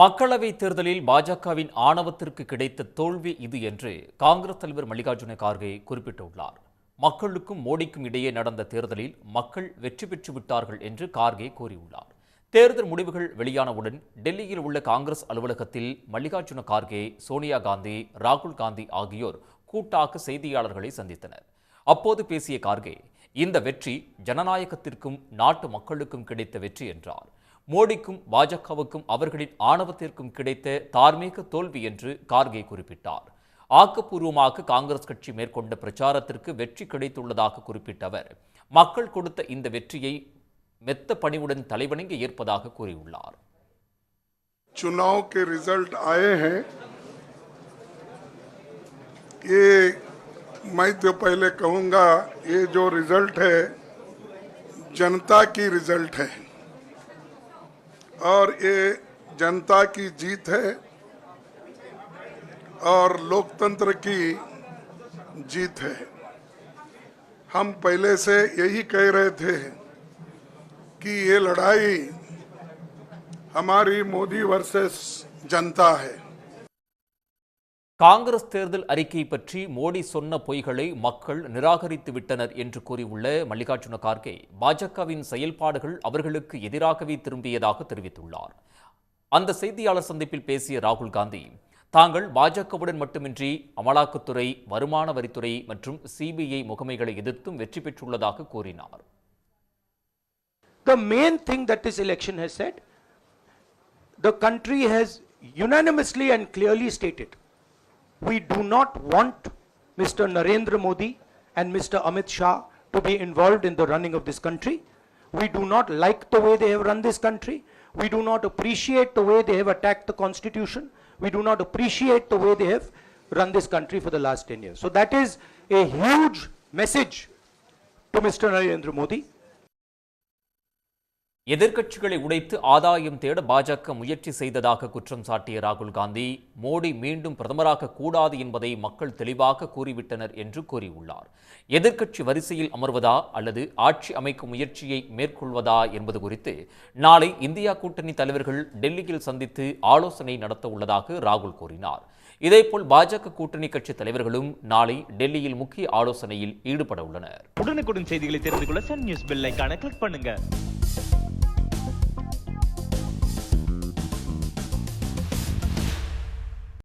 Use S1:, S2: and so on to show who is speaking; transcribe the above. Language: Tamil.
S1: மக்களவை தேர்தலில் பாஜகவின் ஆணவத்திற்கு கிடைத்த தோல்வி இது என்று காங்கிரஸ் தலைவர் மல்லிகார்ஜுன கார்கே குறிப்பிட்டுள்ளார். மக்களுக்கும் மோடிக்கும் இடையே நடந்த தேர்தலில் மக்கள் வெற்றி பெற்று விட்டார்கள் என்று கார்கே கூறியுள்ளார். தேர்தல் முடிவுகள் வெளியானவுடன் டெல்லியில் உள்ள காங்கிரஸ் அலுவலகத்தில் மல்லிகார்ஜுன கார்கே சோனியா காந்தி ராகுல் காந்தி ஆகியோர் கூட்டாக செய்தியாளர்களை சந்தித்தனர். அப்போது பேசிய கார்கே இந்த வெற்றி ஜனநாயகத்திற்கும் நாட்டு மக்களுக்கும் கிடைத்த வெற்றி என்றார். மோடிக்கும் பாஜகவுக்கும் அவர்களின் ஆணவத்திற்கும் கிடைத்த தார்மீக தோல்வி என்று கார்கே குறிப்பிட்டார் ஆக்கப்பூர்வமாக காங்கிரஸ் கட்சி மேற்கொண்ட பிரச்சாரத்திற்கு வெற்றி கிடைத்துள்ளதாக குறிப்பிட்ட அவர் மக்கள் கொடுத்த இந்த வெற்றியை மெத்த பணிவுடன் தலைவணங்கி ஏற்பதாக கூறியுள்ளார்
S2: चुनाव के रिजल्ट आए हैं ये मैं तो पहले कहूंगा ये जो रिजल्ट है जनता की रिजल्ट है और ये जनता की जीत है और लोकतंत्र की जीत है। हम पहले से यही कह रहे थे कि ये लड़ाई हमारी मोदी वर्सेस जनता है।
S1: காங்கிரஸ் தேர்தல் அறிக்கை பற்றி மோடி சொன்ன பொய்களை மக்கள் நிராகரித்து விட்டனர் என்று கூறியுள்ள மல்லிகார்ஜுன கார்கே பாஜகவின் செயல்பாடுகள் அவர்களுக்கு எதிராகவே திரும்பியதாக தெரிவித்துள்ளார். அந்த செய்தியாளர் சந்திப்பில் பேசிய ராகுல் காந்தி தாங்கள் பாஜகவுடன் மட்டுமின்றி அமலாக்கத்துறை வருமான வரித்துறை மற்றும் சிபிஐ முகமைகளை எதிர்த்தும் வெற்றி பெற்றுள்ளதாக கூறினார்.
S3: The main thing that this election has said, the country has unanimously and clearly stated we do not want Mr. Narendra Modi and Mr. Amit Shah to be involved in the running of this country. We do not like the way they have run this country. We do not appreciate the way they have attacked the constitution. We do not appreciate the way they have run this country for the last 10 years. So that is a huge message to Mr. Narendra Modi.
S1: எதிர்க்கட்சிகளை உடைத்து ஆதாயம் தேட பாஜக முயற்சி செய்ததாக குற்றம் சாட்டிய ராகுல் காந்தி மோடி மீண்டும் பிரதமராக கூடாது என்பதை மக்கள் தெளிவாக கூறிவிட்டனர் என்று கூறியுள்ளார். எதிர்க்கட்சி வரிசையில் அமர்வதா அல்லது ஆட்சி அமைக்கும் முயற்சியை மேற்கொள்வதா என்பது குறித்து நாளை இந்தியா கூட்டணி தலைவர்கள் டெல்லியில் சந்தித்து ஆலோசனை நடத்த உள்ளதாக ராகுல் கூறினார். இதேபோல் பாஜக கூட்டணி கட்சி தலைவர்களும் நாளை டெல்லியில் முக்கிய ஆலோசனையில் ஈடுபட உள்ளனர்.
S4: உடனுக்குடன் செய்திகளை தெரிந்து கொள்ள சன் நியூஸ் பெல் கிளிக் பண்ணுங்க.